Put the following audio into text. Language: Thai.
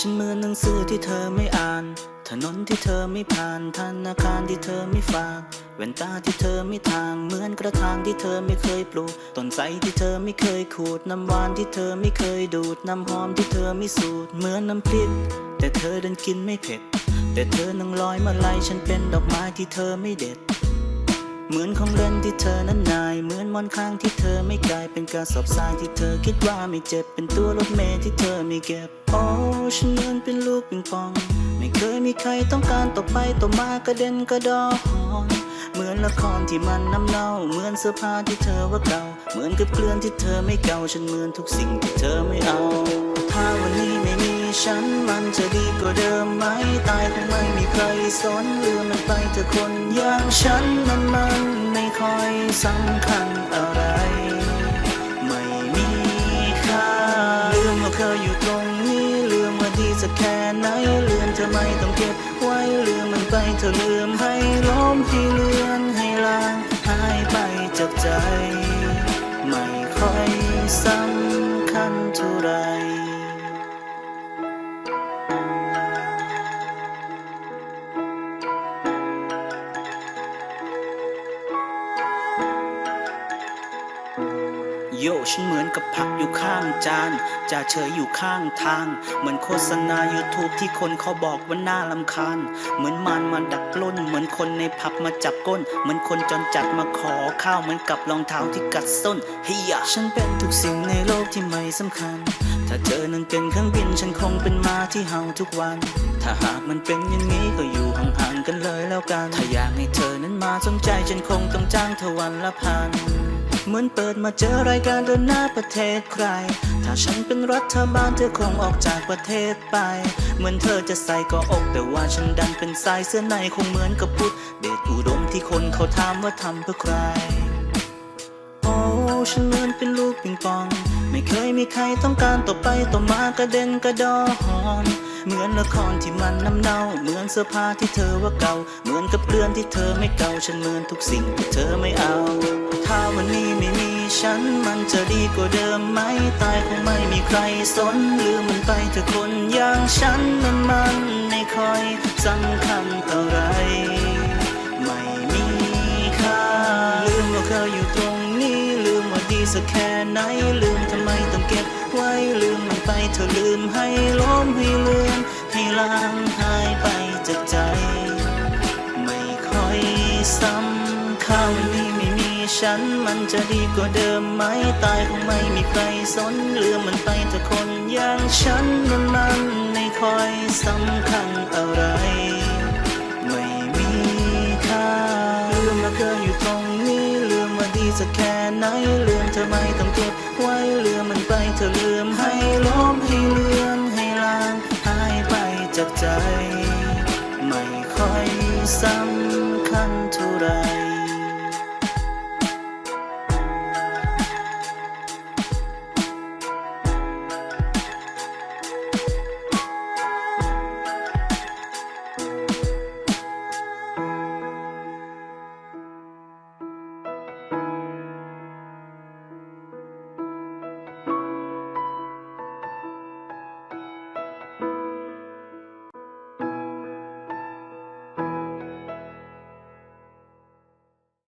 ฉันเหมือนหนังสือที่เธอไม่อ่าน ถนนที่เธอไม่ผ่าน ธนาคารที่เธอไม่ฝากแว่นตาที่เธอไม่ทาง เหมือนกระถางที่เธอไม่เคยปลูก ต้นไทรที่เธอไม่เคยขูด น้ำหวานที่เธอไม่เคยดูด น้ำหอมที่เธอไม่สูด เหมือนน้ำพริก แต่เธอดันกินไม่เผ็ด แต่เธอนั่งลอยมาไลยฉันเป็นดอกไม้ที่เธอไม่เด็ด เหมือนของเล่นที่เธอนั้นนาย เหมือนมอนข้างที่เธอไม่กลายเป็นกระสอบทรายที่เธอคิดว่าไม่เจ็บเป็นตัวรถเมล์ที่เธอไม่เก็บ โอ้ฉันเหมือนเป็นลูกปิงปอง ไม่เคยมีใครต้องการต่อไปต่อมากระเด็นกระดอนเหมือนละครที่มันน้ำเน่า เหมือนเสื้อผ้าที่เธอว่าเก่า เหมือนกับเกลือนที่เธอไม่เก่า ฉันเหมือนทุกสิ่งที่เธอไม่เอา ถ้าวันนี้ไม่มี ฉันมันจะดีกว่าเดิมไหมตายคงไม่มีใครสนลืมมันไปเธอคนอย่างฉันนั้นมันไม่ค่อยสำคัญอะไร ไม่มีค่าลืมว่าเคยอยู่ตรงนี้ลืมว่าดีสักแค่ไหนลืมเธอไม่ต้องเก็บไว้ลืมมันไปเธอลืมให้ล้มให้เลือนให้ลางหายไปจากใจ ไม่ค่อยสำคัญเท่าไหร โยฉันเหมือนกับผักอยู่ข้างจานจ่าเฉยอยู่ข้างทาง เหมือนโฆษณา YouTube ที่คนเขาบอกว่าน่าลำคาญ เหมือนมันมาดักปล้น เหมือนคนในผับมาจับก้น เหมือนคนจนจัดมาขอข้าวเหมือนกับรองเท้าที่กัดส้นเฮียฉันเป็นทุกสิ่งในโลกที่ไม่สำคัญ ถ้าเธอนั้นเป็นเครื่องบินฉันคงเป็นมาที่เห่าทุกวัน ถ้าหากมันเป็นอย่างนี้ก็อยู่ห่างๆกันเลยแล้วกัน ถ้าอยากให้เธอนั้นมาสนใจฉันคงต้องจ้างเธอวันละพัน เหมือนเปิดมาเจอรายการเดินหน้าประเทศใคร ถ้าฉันเป็นรัฐบาลเธอคงออกจากประเทศไป เหมือนเธอจะใส่ก็อกแต่ว่าฉันดันเป็นสายเสื้อในคงเหมือนกับพุทธเดชอุดมที่คนเขาถามว่าทำเพื่อใคร โอ้ฉันเหมือนเป็นลูกปิงปอง ไม่เคยมีใครต้องการต่อไปต่อมากระเด็นกระดอน เหมือนละครที่มันน้ำเน่า เหมือนเสื้อผ้าที่เธอว่าเก่า เหมือนกับเรือนที่เธอไม่เก่า ฉันเหมือนทุกสิ่งที่เธอไม่เอา ถ้าวันนี้ไม่มีฉันมันจะดีกว่าเดิมไหม ตายคงไม่มีใครสนลืมมันไปเถอคนอย่างฉันนั้นมันไม่ค่อยสำคัญอะไร ไม่มีค่า ลืมว่าเคยอยู่ตรงนี้ ลืมว่าดีสักแค่ไหน ลืมทำไมต้องเก็บไว้ ลืมมันไปเธอลืมให้ล้มให้เลือนให้ ลางหายไปจากใจ ไม่ค่อยสำคัญนี้ไม่มีฉันมันจะดีกว่าเดิมไหมตายคงไม่มีใครสนลืมมันไปเถอะคนอย่างฉันนั้นมันไม่ค่อยสำคัญอะไร ไม่มีค่าลืมว่าเคยอยู่ตรงนี้ลืมว่าดีสักแค่ไหนลืมเธอไม่ต้องเก็บไว้ลืมมันไปเธอลืมให้ล้มให้ เท่าไร